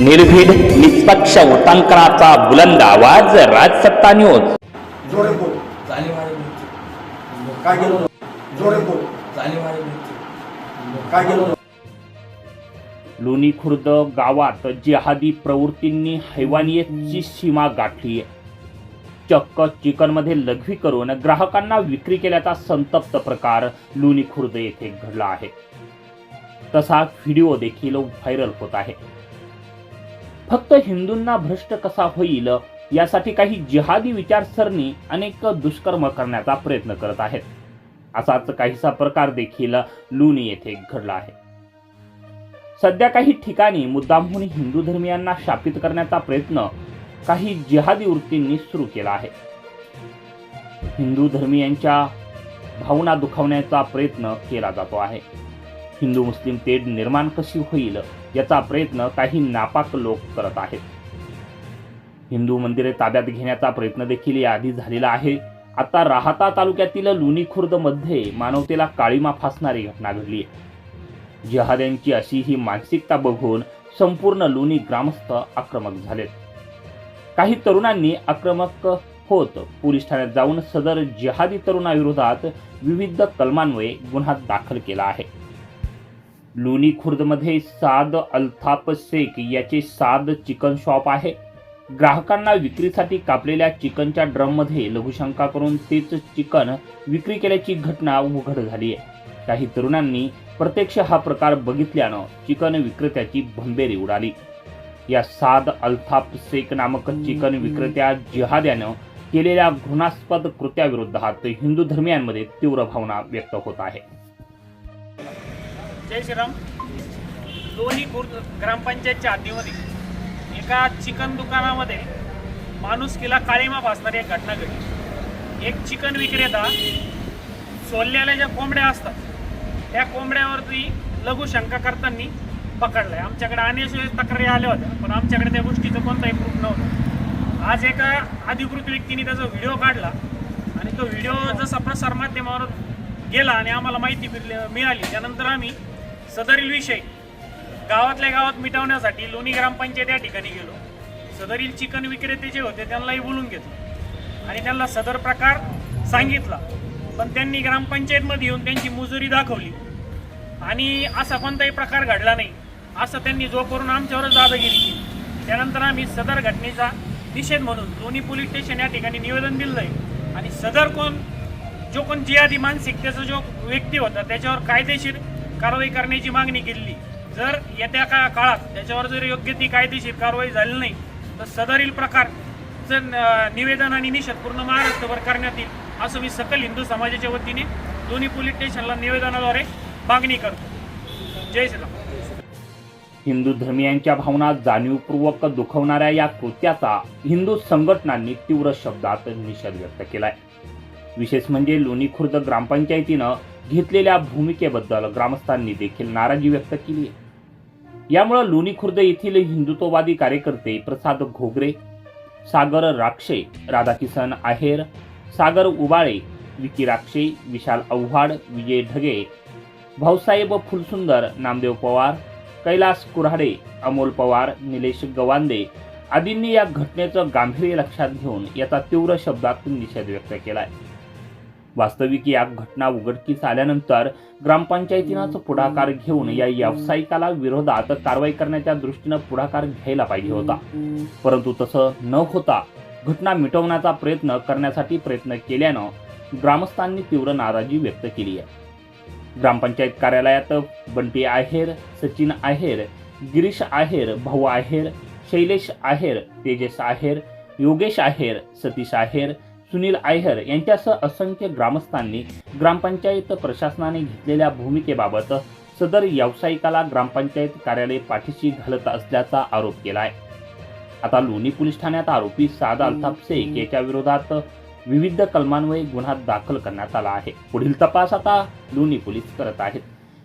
निर्भीड निष्पक्ष उटांकनाचा बुलंद आवाज राजसत्ता न्यूज. लोणी खुर्द गावात जिहादी प्रवृत्तींनी हैवानियतची सीमा गाठली चक्क चिकनमध्ये लघवी करून ग्राहकांना विक्री केल्याचा संतप्त प्रकार लोणी खुर्द येथे घडला आहे. तसा व्हिडिओ देखील व्हायरल होत आहे. फक्त हिंदूंना भ्रष्ट कसा होईल? यासाठी काही जिहादी विचारसरणी अनेक दुष्कर्म करण्याचा प्रयत्न करत आहेत. असाच काहीसा प्रकार देखील लुनी येथे घडला आहे. सध्या काही ठिकाणी मुद्दामहून हिंदू धर्मियांना शापित करण्याचा प्रयत्न काही जिहादी वृत्तींनी सुरू केला आहे. हिंदू धर्मियांच्या भावना दुखावण्याचा प्रयत्न केला जातो आहे. हिंदू मुस्लिम तेढ निर्माण कशी होईल याचा प्रयत्न काही नापाक लोक करत आहेत. हिंदू मंदिरे ताब्यात घेण्याचा प्रयत्न देखील याआधी झालेला आहे. आता राहता तालुक्यातील लुणीखुर्दमध्ये मानवतेला काळीमा फासणारी घटना घडली आहे. जिहाद्यांची अशी ही मानसिकता बघून संपूर्ण लोणी ग्रामस्थ आक्रमक झालेत. काही तरुणांनी आक्रमक होत पोलीस ठाण्यात जाऊन सदर जिहादी तरुणाविरोधात विविध कलमान्वये गुन्हा दाखल केला आहे. लोणी खुर्दमध्ये साद अल्थाप शेख याचे साद चिकन शॉप आहे. ग्राहकांना विक्रीसाठी कापलेल्या चिकनच्या ड्रममध्ये लघुशंका करून तेच चिकन विक्री केल्याची घटना उघड झाली आहे. काही तरुणांनी प्रत्यक्ष हा प्रकार बघितल्यानं चिकन विक्रेत्याची भंबेरी उडाली. या साद अल्थाप शेख नामक चिकन विक्रेत्या जिहाद्यानं केलेल्या घृणास्पद कृत्याविरोधात हिंदू धर्मियांमध्ये तीव्र भावना व्यक्त होत आहे. जय श्रीराम. लोणी खुर्द ग्रामपंचायतच्या हद्दीमध्ये एका चिकन दुकानामध्ये माणुसकीला काळीमा भासणारी एक घटना घडली. एक चिकन विक्रेता सोललेल्या ज्या कोंबड्या असतात त्या कोंबड्यावरती लघुशंका करताना पकडलाय. आमच्याकडे अनेक तक्रारी आल्या होत्या पण आमच्याकडे त्या गोष्टीचं कोणताही प्रूफ नव्हतं. आज एका अधिकृत व्यक्तीने त्याचा व्हिडिओ काढला आणि तो व्हिडिओ जसा प्रसारमाध्यमावर गेला आणि आम्हाला माहिती मिळाली. त्यानंतर आम्ही सदरील विषय. गावातल्या गावात मिटवण्यासाठी लोणी ग्रामपंचायत या ठिकाणी गेलो. सदरील चिकन विक्रेते जे होते त्यांनाही बोलून घेतलं. आणि त्यांना सदर प्रकार सांगितला. पण त्यांनी ग्रामपंचायतमध्ये येऊन त्यांची मुजुरी दाखवली. आणि असा कोणताही प्रकार घडला नाही. असं त्यांनी जो करून आमच्यावरच दादागिरी केली. त्यानंतर आम्ही सदर घटनेचा निषेध म्हणून लोणी पोलीस स्टेशन या ठिकाणी निवेदन दिलं आहे. आणि सदर कोण जो कोण जिहादी मानसिकतेचा जो व्यक्ती होता त्याच्यावर कायदेशीर कारवाई करण्याची मागणी केली जर येत्या का काळात त्याच्यावर जर योग्य ती कायदेशीर कारवाई झाली नाही तर सदरील प्रकारचं निवेदन आणि निषेध पूर्ण महाराष्ट्रभर करण्यात येईल असं मी सकल हिंदू समाजाच्या वतीने दोन्ही पोलीस स्टेशनला निवेदनाद्वारे मागणी करतो. जय श्रीराम. हिंदू धर्मियांच्या भावना जाणीवपूर्वक दुखवणाऱ्या या कृत्याचा हिंदू संघटनांनी तीव्र शब्दात निषेध व्यक्त केलाय. विशेष म्हणजे लोणी खुर्द ग्रामपंचायतीनं घेतलेल्या भूमिकेबद्दल ग्रामस्थांनी देखील नाराजी व्यक्त केली आहे. यामुळं लोणी खुर्द येथील हिंदुत्ववादी कार्यकर्ते प्रसाद घोगरे सागर राक्षे राधाकिसन आहेर सागर उबाळे विकी राक्षे विशाल आव्हाड विजय ढगे भाऊसाहेब फुलसुंदर नामदेव पवार कैलास कुऱ्हाडे अमोल पवार निलेश गवांदे आदींनी या घटनेचं गांभीर्य लक्षात घेऊन याचा तीव्र शब्दात निषेध व्यक्त केला आहे वास्तविक या घटना उघडकीस आल्यानंतर ग्रामपंचायतीनंच पुढाकार घेऊन या व्यावसायिकाला विरोधात कारवाई करण्याच्या दृष्टीनं पुढाकार घ्यायला पाहिजे होता. परंतु तसं न होता घटना मिटवण्याचा प्रयत्न करण्यासाठी प्रयत्न केल्यानं ग्रामस्थांनी तीव्र नाराजी व्यक्त केली आहे. ग्रामपंचायत कार्यालयात बंटी आहेर सचिन आहेर गिरीश आहेर भाऊ आहेर शैलेश आहेर तेजस आहेर योगेश आहेर सतीश आहेर सुनील आयहर यांच्यासह असंख्य ग्रामस्थांनी ग्रामपंचायत प्रशासनाने घेतलेल्या भूमिकेबाबत सदर व्यावसायिकाला ग्रामपंचायत कार्यालय पाठीशी घालत असल्याचा आरोप केला आहे आता लोणी पोलीस ठाण्यात आरोपी साद अल्ताफ शेख याच्या विरोधात विविध कलमान्वये गुन्हा दाखल करण्यात आला आहे. पुढील तपास आता लोणी पोलीस करत आहेत.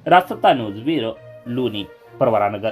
Rajsatta news Veer Loni Pravaranagar